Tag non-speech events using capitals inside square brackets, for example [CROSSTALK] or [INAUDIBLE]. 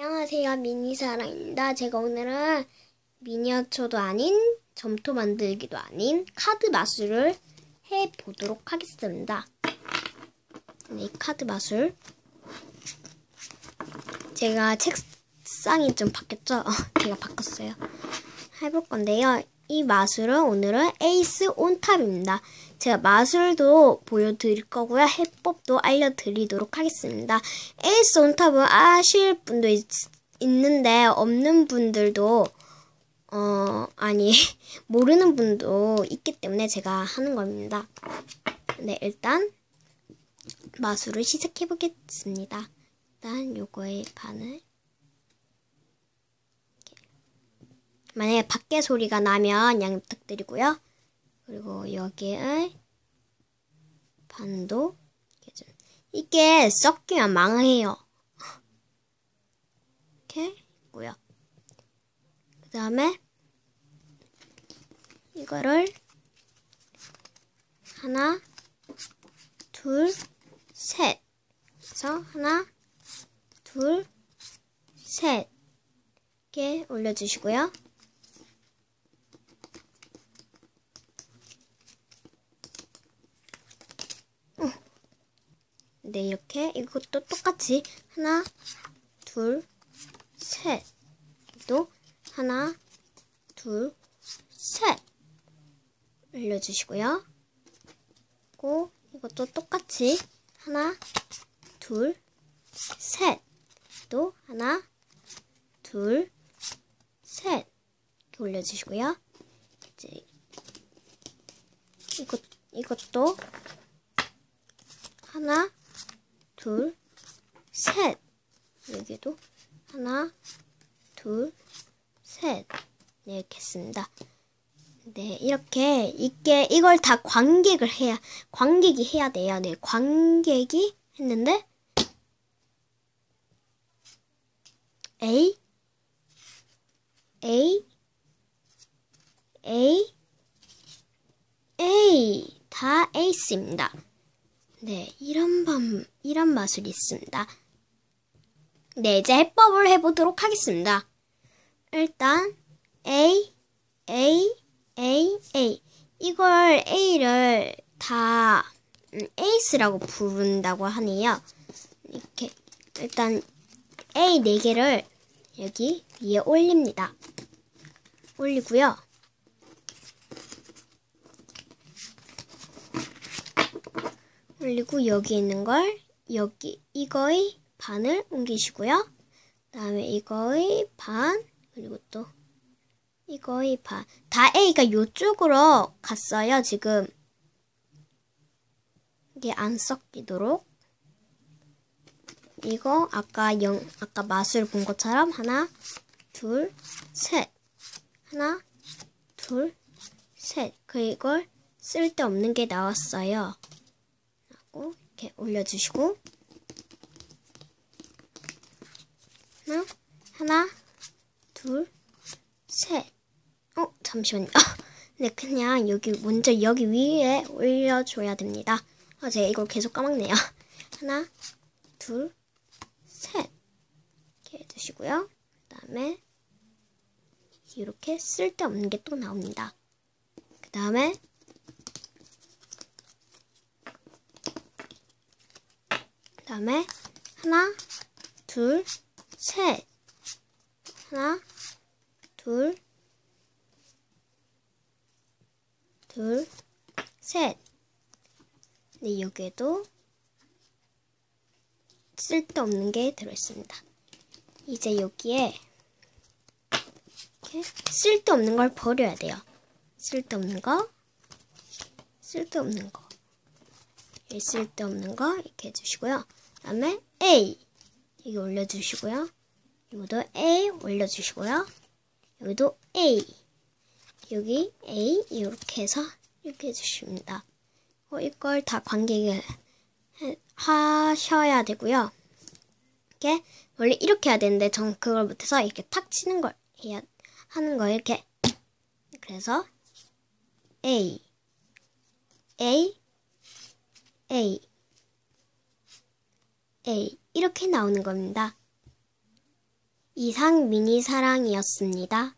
안녕하세요. 미니사랑입니다. 제가 오늘은 미니어처도 아닌 점토 만들기도 아닌 카드 마술을 해보도록 하겠습니다. 네, 이 카드 마술. 제가 책상이 좀 바뀌었죠? [LAUGHS] 제가 바꿨어요. 해볼 건데요. 이 마술은 오늘은 에이스 온탑입니다. 제가 마술도 보여드릴 거고요. 해법도 알려드리도록 하겠습니다. 에이스 온탑은 아실 분도 있, 있는데 없는 분들도 어 아니 [LAUGHS] 모르는 분도 있기 때문에 제가 하는 겁니다. 네 일단 마술을 시작해 보겠습니다. 일단 요거의 반을 만약에 밖에 소리가 나면 양 부탁드리고요. 그리고 여기에 반도 이게 섞이면 망해요. 이렇게 있고요. 그 다음에 이거를 하나, 둘, 셋. 그래서 하나, 둘, 셋. 이렇게 올려주시고요. 네, 이렇게 이것도 똑같이 하나, 둘, 셋. 또 하나, 둘, 셋. 올려주시고요. 그리고 이것도 똑같이 하나, 둘, 셋. 또 하나, 둘, 셋. 이렇게 올려주시고요. 이제 이것 이것도 하나, 둘, 셋. 여기도 하나, 둘, 셋. 네, 이렇게 했습니다. 네, 이렇게 이게 이걸 다 관객을 해야 관객이 해야 돼요. 네, 관객이 했는데 A A A A 다 에이스입니다. 네, 이런 밤, 이런 마술이 있습니다. 네, 이제 해법을 해보도록 하겠습니다. 일단, A, A, A, A. 이걸 A를 다 음, 에이스라고 부른다고 하네요. 이렇게, 일단, A 4개를 여기 위에 올립니다. 올리고요. 올리고 여기 있는 걸 여기 이거의 반을 옮기시고요. 그다음에 이거의 반 그리고 또 이거의 반. 다 A가 이쪽으로 갔어요. 지금 이게 안 섞이도록 이거 아까 영 아까 맛을 본 것처럼 하나 둘 셋 하나 둘 셋 그리고 쓸데없는 게 나왔어요. 하고 이렇게 올려주시고 하나, 하나, 둘, 셋. 어, 잠시만요. 네, 그냥 여기 먼저 여기 위에 올려줘야 됩니다. 아, 제가 이걸 계속 까먹네요. 하나, 둘, 셋. 이렇게 해주시고요. 그 다음에 이렇게 쓸데없는 게 또 나옵니다. 그 다음에 다음에 하나, 둘, 셋. 하나, 둘, 둘, 셋. 네, 여기에도 쓸데없는 게 들어있습니다. 이제 여기에 이렇게 쓸데없는 걸 버려야 돼요. 쓸데없는 거, 쓸데없는 거. 쓸데없는 거 이렇게 해주시고요. 그 다음에 A 여기 올려주시고요. 여기도 A 올려주시고요. 여기도 A 여기 A 이렇게 해서 이렇게 해주십니다. 어, 이걸 다 관객을 하셔야 되고요. 이렇게 원래 이렇게 해야 되는데 전 그걸 못해서 이렇게 탁 치는 걸 해야 하는 거예요. 이렇게 그래서 A A A A 이렇게 나오는 겁니다. 이상 미니 사랑이었습니다.